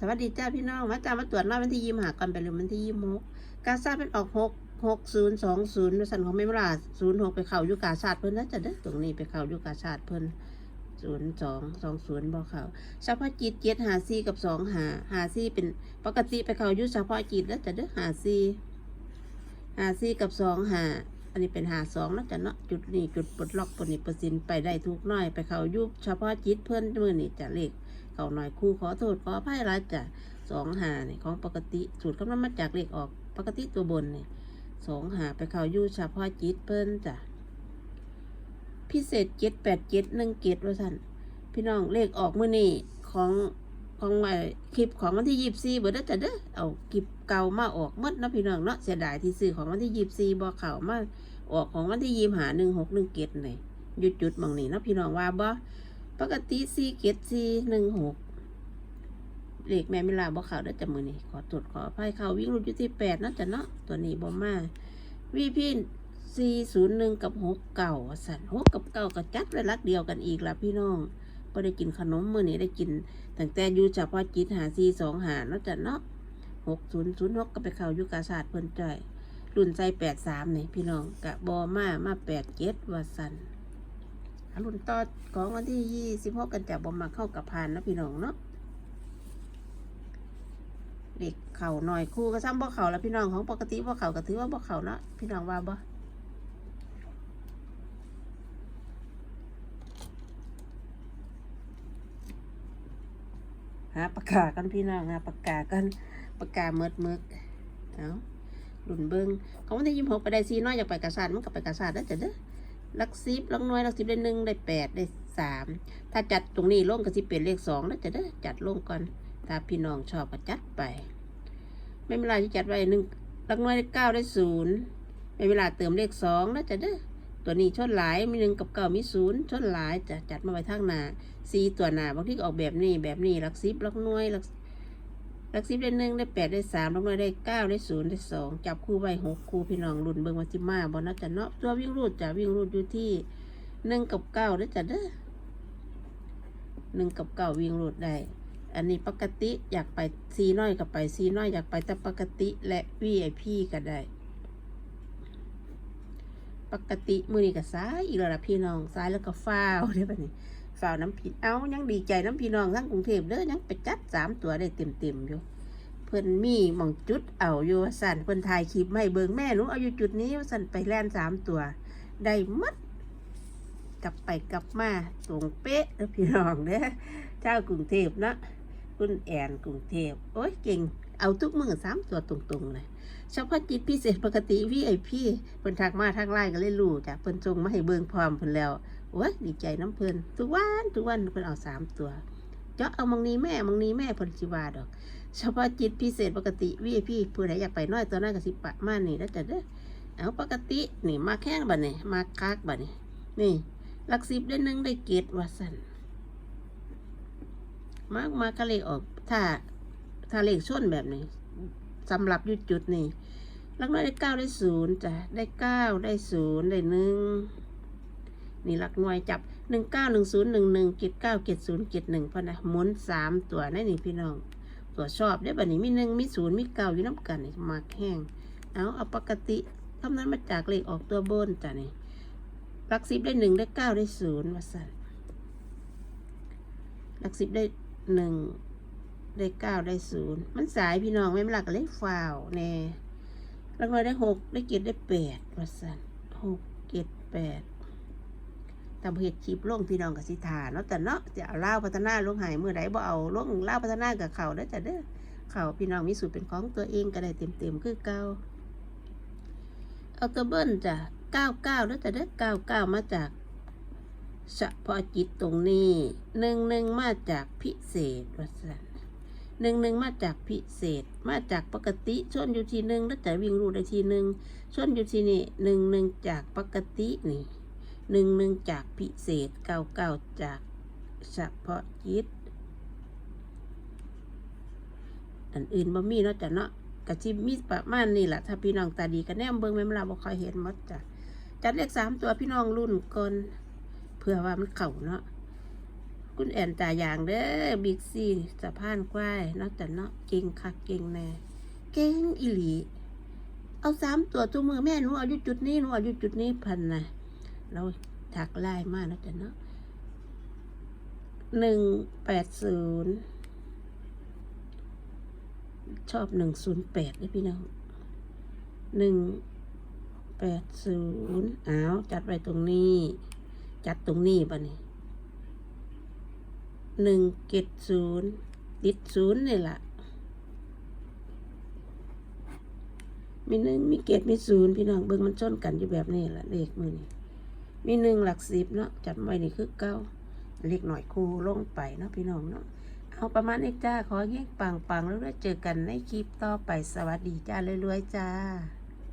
สวัสดีจ้าพี่น้องมาจ้ามาตรวจรอบวันที่ยี่หาก่อนไปเลยวันที่ยี่หกกาซาเป็นออกหกหกศูนย์สองศูนย์สันของเมมราศูนย์หกไปเข่ายุกาศาสตร์เพิ่นนะจ้ะเด้อตรงนี้ไปเข่ายุกาศาสตร์เพิ่นศูนย์สองสองศูนย์บอกเขาเฉพาะจิตเจ็ดหาซีกับสองหาหาซีเป็นปกติไปเข่ายุเฉพาะจิตแล้วจะเด้อหาซีหาซีกับสองหาอันนี้เป็นหาสองนะจ้ะเนาะจุดนี้จุดปลดล็อกปลดนี้เปอร์เซ็นต์ไปได้ทุกน้อยไปเข่ายุเฉพาะจิตเพิ่นมือนี่จะเลข เขาหน่อยครูขอโทษขออภัยหลายจ้ะสองหาเนี่ยของปกติสูตรคำนวณมาจากเลขออกปกติตัวบนเนี่ยสองหาไปเขายู่เฉพาะจิตเพิ่นจ้ะพิเศษเจ็ดแปดเจ็ดหนึ่งเจ็ดว่าท่านพี่น้องเลขออกมื่อนี่ของของไอคลิปของวันที่ยี่สี่เบิดเด้จ้ะเด้อเอาคลิปเก่ามาออกมดเนาะพี่น้องเนาะเสียดายที่ซื้อของวันที่ยี่สี่บ่เข่ามาออกของวันที่ยี่หาหนึ่งหกหนึ่งเจ็ดเลยหยุดจุดมองนี่เนาะพี่น้องว่าบ่ ปกติสี่เกตสี่หนึ่งหกเลขแม่มิลาบ่เขาได้อจำมือนี่ขอตรวจขออภัยเขาวิ่งรูดอยู่ที่แปดเนาะจ้ะเนาะตัวนี้บ่มาวีพี่สี่ศูนย์หนึ่งกับหกเก่าสันหกกับเก่าก็จัดไว้รักเดียวกันอีกละพี่น้องก็ได้กินขนมมือนี้ได้กินตั้งแต่อยู่เฉพาะจิตหาสี่สองหาเนาะจ้ะเนาะหกศูนย์ศูนย์หกก็ไปเขายู่กาศาสตร์เพิ่นจ่อยรุ่นใจแปดสามนี่พี่น้องกะบอมามาแปดเจ็ดว่าสัน รุณต่อของวันที่ยี่สิบหกกันจากบอมมาเข้ากับพานนะพี่น้องเนาะเด็กเข่าหน่อยครู่ก็ซ้ำบ่เข่าแล้วพี่น้องของปกติบ่เข่าก็ถือว่าบ่เข่าเนาะพี่น้องว่าบ่หาปากกากันพี่น้องหาปากกากันปากกาเมิดเมิกเอาหลุนเบิงของวันที่ยี่สิบหกไปได้ซีน้อยอยากไปกระสานมันก็ไปกระสานได้จ้ะเด้อ ลักซิบลักน้อยลักซิบได้หนึ่งได้แปดได้สามถ้าจัดตรงนี้ลงก็สิเป็นเลขสองแล้วจะได้จัดลงก่อนถ้าพี่น้องชอบก็จัดไป ไม่เวลาที่จัดไว้หนึ่งลักน้อยได้เก้าได้ศูนย์ไม่เวลาเติมเลขสองแล้วจะได้ตัวนี้ชดหลายมีหนึ่งกับเก้ามีศูนย์ชดหลายจะจัดมาไว้ทางหน้าสี่ตัวหน้าบางทีก็ออกแบบนี้แบบนี้ลักซิบลักน้อยลัก ลักซิบได้หนึ่งได้แปดได้สามลักน้อยได้เก้าได้ศูนย์ได้สองจับคู่ไว้หกคู่พี่น้องรุ่นเบิงวันที่มาบอลนะจะเนาะตัววิ่งรูดจะวิ่งรูดอยู่ที่หนึ่งกับเก้าได้อจ้ะเด้อหนึ่งกับเก้าวิ่งรูดได้ อันนี้ปกติอยากไปซีน้อยกับไปซีน้อยอยากไปแต่ปกติและวีไอพีก็ได้ ปกติมือนี้ก็ซ้ายอีกแล้วล่ะพี่น้องซ้ายแล้วก็ฟ้าวเด้อบัดนี้ ฟ้าวน้ำผิดเอายังดีใจน้ำพี่น้องทั้งกรุงเทพเด้อยังไปจัดสามตัวได้เต็มเต็มอยู่ เพิ่นมีมองจุดเอาอยู่ว่าสั่นเพิ่นถ่ายคลิปมาให้เบิงแม่หนูเอาอยู่จุดนี้ว่าสั่นไปแล่นสามตัว ได้มัดกลับไปกลับมาตรงเป๊ะเด้อพี่น้องเด้อเจ้ากรุงเทพเนาะคุณแอนกรุงเทพโอ้ยเก่งเอาทุกมือสามตัวตรงๆเลยเฉพาะจิตพิเศษปกติวีไอพีเพิ่นทักมาทักไลน์ก็เลยรู้จ้ะเพิ่นส่งมาให้เบิงพร้อมเพิ่นแล้ว โอ้ยดีใจน้ำเพลินทุกวันทุกวันเพิ่นเอาสามตัวเจาะเอามองนีแม่มองนีแม่พิ่นสิว่าดอกเฉพาะจิตพิเศษปกติวีพี่ผู้ใดอยากไปน้อยตัวน้อยก็สิปะมานี่แล้วจะเด้อเอาปกตินี่มาแข้งบัดนี่มาคักบัดนี่นี่หลักสิบได้หนึ่งได้เกตว่าสันมากมากก็เลยออก ถ้าถ้าเลขชนแบบนี้สำหรับยุดจุดนี่ลักน้อยได้เก้าได้ศูนย์จ้ะได้เก้าได้ศูนย์ได้หนึ่ง นี่หลักหน่วยจับหนึ่งเก้าหนึ่งศูนย์หนึ่งหนึ่งเกตเก้าเกตศูนย์เกตหนึ่งพอนะหมุนสามตัวนั่นนี่พี่น้องตรวจสอบได้บัดนี้มีหนึ่งมีศูนย์มีเก้าอยู่น้ำกันนี่มากแห้ง เอาเอาปกติคำนั้นมาจากเลขออกตัวบนจ้ะนี่หลักสิบได้หนึ่งได้เก้าได้ศูนย์ว่าสั่นหลักสิบได้หนึ่งได้เก้าได้ศูนย์มันสายพี่น้องไม่มาหลักเลขฟาวแน่หลักร้อยได้หกได้เจ็ดได้แปดว่าสั่นหกเจ็ดแปด ทำเหตุคลิปลงพี่น้องกับสิทาเนาะแต่เนาะจะเอาเล่าพัฒนาลงหายเมื่อใดบ่เอาลงเล่าพัฒนากับเขาได้อจ้ะเด้อเขาพี่น้องมีสูตรเป็นของตัวเองก็ได้เต็มๆคือเก้าเอาตัวเบิ้ลจ้ะเก้าเก้าแล้วจะได้เก้าเก้ามาจากเฉพาะจิตตรงนี้หนึ่งหนึ่งมาจากพิเศษว่าสันหนึ่งหนึ่งมาจากพิเศษ มาจากปกติชนอยู่ทีหนึ่งแล้วจะวิ่งรูได้ทีหนึ่งชนอยู่ทีนี่หนึ่งหนึ่งจากปกตินี่ หนึ่งหนึ่งจากพิเศษเก้าเก้าจากเฉพาะจิตอันอื่นบ่มีเนาะจ้ะเนาะกะชิมีประมาณนี่แหละถ้าพี่น้องตาดีก็แนมเบิงแม่นลาบ่ค่อยเห็นมดจ้ะจัดเลขสามตัวพี่น้องรุ่นก่อนเพื่อว่ามันเข่าเนาะคุณแอนตาอย่างเด้อบิ๊กซีสะพานควายเนาะแต่เนาะเก่งคักเก่งแน่เก่งอีหลี เอาสามตัวตัวมือแม่หนูเอาอยู่จุดนี้หนูเอาอยู่จุดนี้พันนะ เราถักไล่มากนะแต่เนาะหนึ่งแปดศูนย์ชอบหนึ่งศูนย์แปดเลยพี่น้องหนึ่งแปดศูนย์อ้าวจัดไว้ตรงนี้ จัดตรงนี้ป่ะนี่หนึ่งเกตศูนย์ติดศูนย์นี่แหละมีหนึ่งมีเกตมีศูนย์พี่น้องเบิ่งมันชนกันอยู่แบบนี้แหละเลขมือนี่ มีหนึ่งหลักสิบเนาะจัดไว้นี่คือเก้าเล็กหน่อยครูลงไปเนาะพี่น้องเนาะเอาประมาณนี้จ้า ขอเงี้ยปังปังๆแล้วเจอกันในคลิปต่อไปสวัสดีจ้ารวยๆจ้า